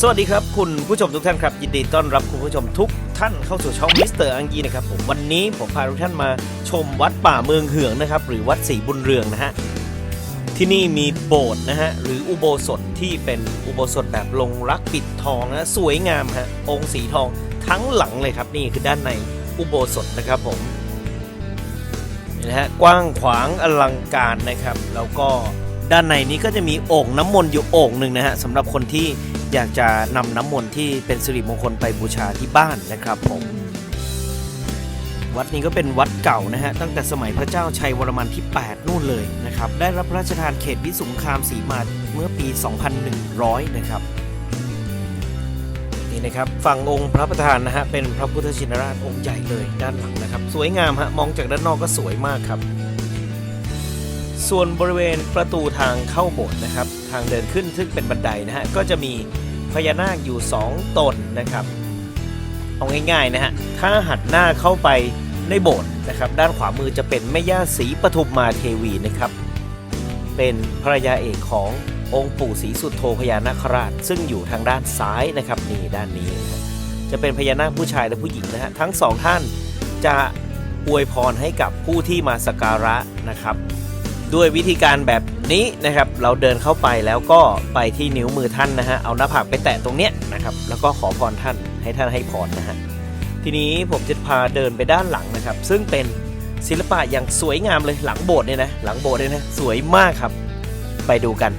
สวัสดีครับ คุณผู้ชมทุกท่านครับ ยินดีต้อนรับคุณผู้ชมทุกท่านเข้าสู่ช่องมิสเตอร์อังกีนะครับผมวันนี้ผมพาทุกท่านมาชมวัดป่าเมืองเหืองนะครับ หรือวัดศรีบุญเรืองนะฮะที่นี่มีโบสถ์นะฮะหรืออุโบสถที่เป็นอุโบสถแบบลงรักปิดทองนะสวยงามฮะองค์สีทองทั้งหลังเลยครับนี่คือด้านในอุโบสถนะครับผมนี่นะฮะกว้างขวางอลังการนะครับ แล้วก็ด้านในนี้ก็จะมีโอ่งน้ำมนต์อยู่โอ่งหนึ่งนะฮะสำหรับคนที่ อยากจะนำน้ำมนต์ที่เป็นสิริมงคลไปบูชาที่บ้านนะครับผม วัดนี้ก็เป็นวัดเก่านะฮะ ตั้งแต่สมัยพระเจ้าชัยวรมันที่ 8 นู่นเลยนะครับ ได้รับพระราชทานเขตวิสุงคามสีมาเมื่อปี 2100 นะครับนี่นะครับฝั่งองค์พระประธานนะฮะ เป็นพระพุทธชินราชองค์ใหญ่เลยด้านหลังนะครับ สวยงามฮะ มองจากด้านนอกก็สวยมากครับส่วนบริเวณประตูทางเข้าโบสถ์นะครับ ทางเดินขึ้นซึ่งเป็นบันไดนะฮะ ก็จะมี พญานาคอยู่ 2 ตนนะครับเอาง่ายๆนะฮะถ้าหันหน้าเข้าไปในโบสถ์นะครับ ด้านขวามือจะเป็นแม่ย่าศรีปทุมมาเทวีนะครับ เป็นภรรยาเอกขององค์ปู่ศรีสุดโธพญานาคราช ซึ่งอยู่ทางด้านซ้ายนะครับนี่ด้านนี้ จะเป็นพญานาคผู้ชายและผู้หญิงนะฮะทั้งสองท่านจะอวยพรให้กับผู้ที่มาสักการะนะครับ ด้วยวิธีการแบบนี้นะครับ เราเดินเข้าไปแล้วก็ไปที่นิ้วมือท่านนะฮะ เอาหน้าผากไปแตะตรงเนี้ยนะครับ แล้วก็ขอพรท่านให้ท่านให้พรนะฮะ ทีนี้ผมจะพาเดินไปด้านหลังนะครับ ซึ่งเป็นศิลปะอย่างสวยงามเลยหลังโบสถ์เนี่ยนะ หลังโบสถ์เนี่ยนะ สวยมากครับ ไปดูกัน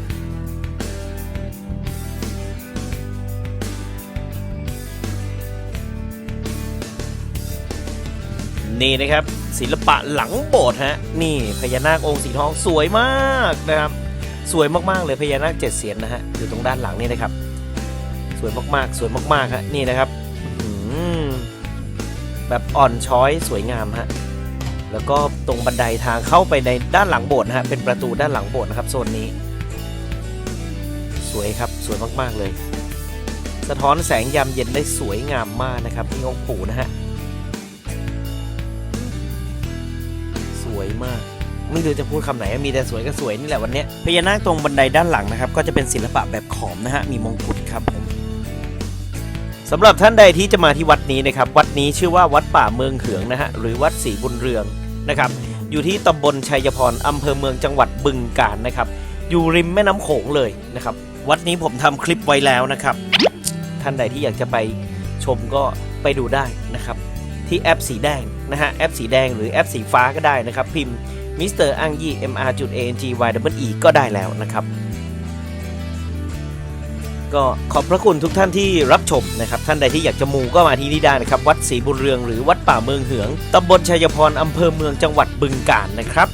นี่นะครับ ศิลปะหลังโบสถ์ฮะนี่พญานาคองค์สีทองสวยมากนะครับ สวยมากๆเลยพญานาคเจ็ดเสียนนะฮะอยู่ตรงด้านหลังนี่นะครับ สวยมากๆ สวยมากๆฮะนี่นะครับแบบอ่อนช้อยสวยงามฮะแล้วก็ตรงบันไดทางเข้าไปในด้านหลังโบสถ์นะฮะเป็นประตูด้านหลังโบสถ์นะครับโซนนี้ สวยครับสวยมากๆเลย สะท้อนแสงยามเย็นได้สวยงามมากนะครับนี่องค์ปู่นะฮะ วยมาก ไม่รู้จะพูดคำไหนมีแต่สวยก็สวยนี่แหละวันนี้พญานาคตรงบันไดด้านหลังนะครับ ก็จะเป็นศิลปะแบบขอมนะฮะมีมงกุฎครับผมสำหรับท่านใดที่จะมาที่วัดนี้นะครับ วัดนี้ชื่อว่าวัดป่าเมืองเหืองนะฮะหรือวัดศรีบุญเรืองนะครับ อยู่ที่ตำบลชัยพรอำเภอเมืองจังหวัดบึงกาฬนะครับ อยู่ริมแม่น้ำโขงเลยนะครับ วัดนี้ผมทำคลิปไว้แล้วนะครับ ท่านใดที่อยากจะไปชมก็ไปดูได้นะครับ ที่แอปสีแดงนะฮะแอปสีแดงหรือแอปสีฟ้าก็ได้นะครับ พิมพ์มิสเตอร์อังยี่ mr a n g y e ก็ได้แล้วนะครับ ก็ขอบพระคุณทุกท่านที่รับชมนะครับ ท่านใดที่อยากจะมูก็มาที่นี่ได้นะครับ วัดศรีบุญเรืองหรือวัดป่าเมืองเหืองตำบลชัยพรอำเภอเมืองจังหวัดบึงกาฬนะครับ